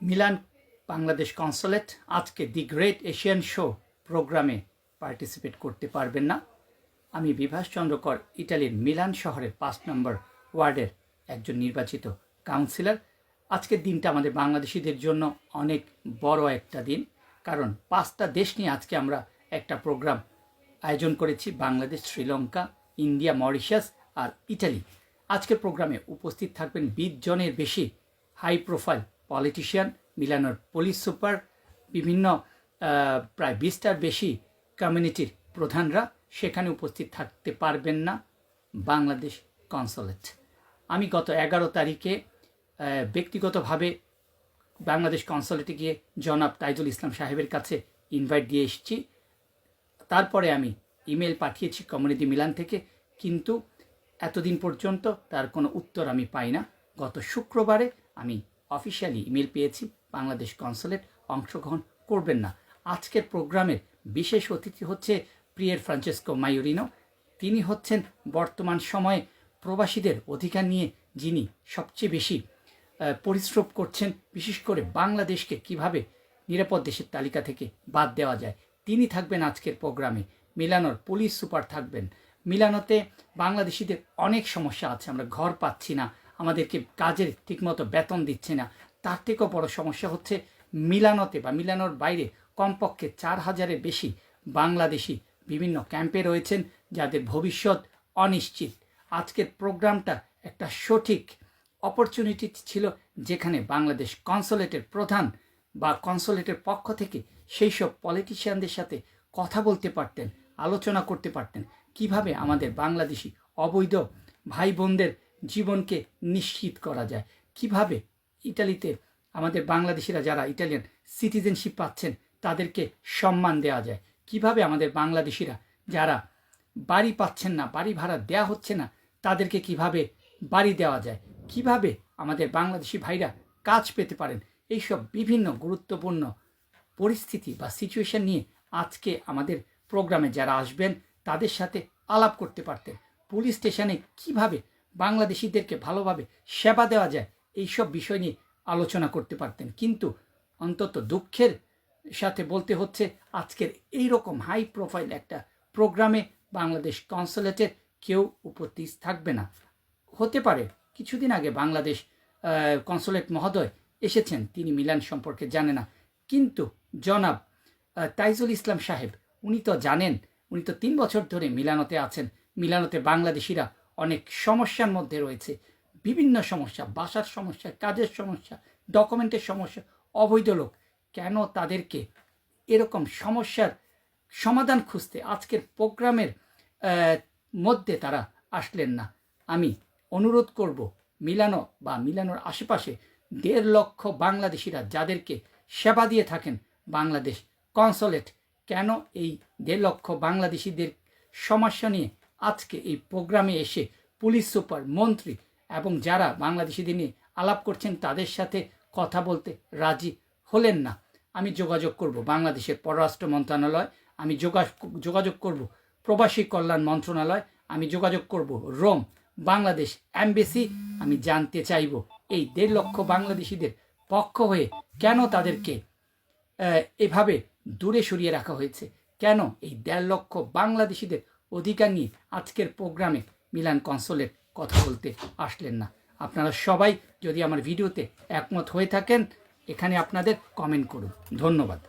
Milan Bangladesh consulate আজকে the great Asian show প্রোগ্রামে participate করতে পারবেন না। আমি বিভাস চন্দ্রকর ইটালির মিলান শহরের পাঁচ নম্বর ওয়ার্ডের একজন নির্বাচিত কাউন্সিলর। আজকের দিনটা আমাদের বাংলাদেশিদের জন্য অনেক বড় একটা দিন, কারণ পাঁচটা দেশ নিয়ে আজকে আমরা একটা প্রোগ্রাম আয়োজন করেছি, বাংলাদেশ, শ্রীলঙ্কা, ইন্ডিয়া, মরিশাস আর ইটালি। আজকের প্রোগ্রামে উপস্থিত থাকবেন বিশ জনের বেশি হাই প্রোফাইল পলিটিশিয়ান, মিলানোর পুলিশ সুপার, বিভিন্ন প্রায় বিশটার বেশি কমিউনিটির প্রধানরা সেখানে উপস্থিত থাকতে পারবেন না বাংলাদেশ কনসুলেট আমি গত এগারো তারিখে ব্যক্তিগতভাবে বাংলাদেশ কনসুলেটে গিয়ে জনাব তাইজুল ইসলাম সাহেবের কাছে ইনভাইট দিয়ে এসেছি। তারপরে আমি ইমেল পাঠিয়েছি কমিউনিটি মিলান থেকে, কিন্তু এতদিন পর্যন্ত তার কোনো উত্তর আমি পাই না। গত শুক্রবারে আমি অফিসিয়ালি ইমেল পেয়েছি, বাংলাদেশ কনসুলেট অংশগ্রহণ করবেন না। আজকের প্রোগ্রামের বিশেষ অতিথি হচ্ছে প্রিয়ের ফ্রান্সেসকো মাইওরিনো। তিনি হচ্ছেন বর্তমান সময়ে প্রবাসীদের অধিকার নিয়ে যিনি সবচেয়ে বেশি পরিশ্রম করছেন, বিশেষ করে বাংলাদেশকে কীভাবে নিরাপদ দেশের তালিকা থেকে বাদ দেওয়া যায়। তিনি থাকবেন আজকের প্রোগ্রামে। মিলানোর পুলিশ সুপার থাকবেন। মিলানোতে বাংলাদেশিদের অনেক সমস্যা আছে, আমরা ঘর পাচ্ছি না। আমাদেরকে কাজের ঠিকমতো বেতন দিচ্ছে না। তার থেকেও বড় সমস্যা হচ্ছে মিলানোতে বা মিলানোর বাইরে কমপক্ষে চার হাজারের বেশি বাংলাদেশি বিভিন্ন ক্যাম্পে রয়েছেন যাদের ভবিষ্যৎ অনিশ্চিত। আজকের প্রোগ্রামটা একটা সঠিক অপরচুনিটি ছিল যেখানে বাংলাদেশ কনসোলেটের প্রধান বা কনসোলেটের পক্ষ থেকে সেই সব পলিটিশিয়ানদের সাথে কথা বলতে পারতেন, আলোচনা করতে পারতেন। কীভাবে আমাদের বাংলাদেশি অবৈধ ভাই বোনদের জীবনকে নিশ্চিত করা যায়। কীভাবে? ইটালিতে আমাদের বাংলাদেশিরা যারা ইটালিয়ান সিটিজেনশিপ পাচ্ছেন, তাদেরকে সম্মান দেওয়া যায়। কীভাবে আমাদের বাংলাদেশিরা যারা বাড়ি পাচ্ছেন না, বাড়ি ভাড়া দেওয়া হচ্ছে না, তাদেরকে কীভাবে বাড়ি দেওয়া যায়? কীভাবে আমাদের বাংলাদেশি ভাইরা কাজ পেতে পারেন? এইসব বিভিন্ন গুরুত্বপূর্ণ পরিস্থিতি বা সিচুয়েশন নিয়ে আজকে আমাদের প্রোগ্রামে যারা আসবেন, তাদের সাথে আলাপ করতে পারতেন। পুলিশ স্টেশনে কীভাবে বাংলাদেশিদেরকে ভালোভাবে সেবা দেওয়া যায়, এইসব বিষয় নিয়ে আলোচনা করতে পারতেন। কিন্তু অন্তত দুঃখের সাথে বলতে হচ্ছে, আজকের এই রকম হাই প্রোফাইল একটা প্রোগ্রামে বাংলাদেশ কনসুলেটের কেউ উপস্থিত থাকবে না। হতে পারে, কিছুদিন আগে বাংলাদেশ কনসুলেট মহোদয় এসেছেন, তিনি মিলান সম্পর্কে জানে না। কিন্তু জনাব তাইজুল ইসলাম সাহেব, উনি তো জানেন, উনি তো তিন বছর ধরে মিলানোতে আছেন। মিলানোতে বাংলাদেশিরা অনেক সমস্যার মধ্যে রয়েছে। বিভিন্ন সমস্যা, বাসার সমস্যা, কাজের সমস্যা ডকুমেন্টের সমস্যা, অবৈধ লোক, কেন তাদেরকে এরকম সমস্যার সমাধান খুঁজতে আজকের প্রোগ্রামের মধ্যে তারা আসলেন না। আমি অনুরোধ করব, মিলানো বা মিলানোর আশেপাশে দেড় লক্ষ বাংলাদেশিরা যাদেরকে সেবা দিয়ে থাকেন বাংলাদেশ কনসুলেট, কেন এই দেড় লক্ষ বাংলাদেশিদের সমস্যা নিয়ে আজকে এই প্রোগ্রামে এসে পুলিশ সুপার মন্ত্রী এবং যারা বাংলাদেশিদের নিয়ে আলাপ করছেন তাদের সাথে কথা বলতে রাজি হলেন না। আমি যোগাযোগ করব বাংলাদেশের পররাষ্ট্র মন্ত্রণালয়, আমি যোগা- যোগাযোগ করব প্রবাসী কল্যাণ মন্ত্রণালয়, আমি যোগাযোগ করব রোম, বাংলাদেশ অ্যাম্বাসি আমি জানতে চাইব এই দেড় লক্ষ বাংলাদেশিদের পক্ষ হয়ে কেন তাদেরকে এভাবে দূরে সরিয়ে রাখা হয়েছে? কেন এই দেড় লক্ষ বাংলাদেশিদের অধিকার নিয়ে আজকের প্রোগ্রামে মিলান কনসোলের কথা বলতে আসলেন না। আপনারা সবাই যদি আমার ভিডিওতে একমত হয়ে থাকেন, এখানে আপনাদের কমেন্ট করুন। ধন্যবাদ।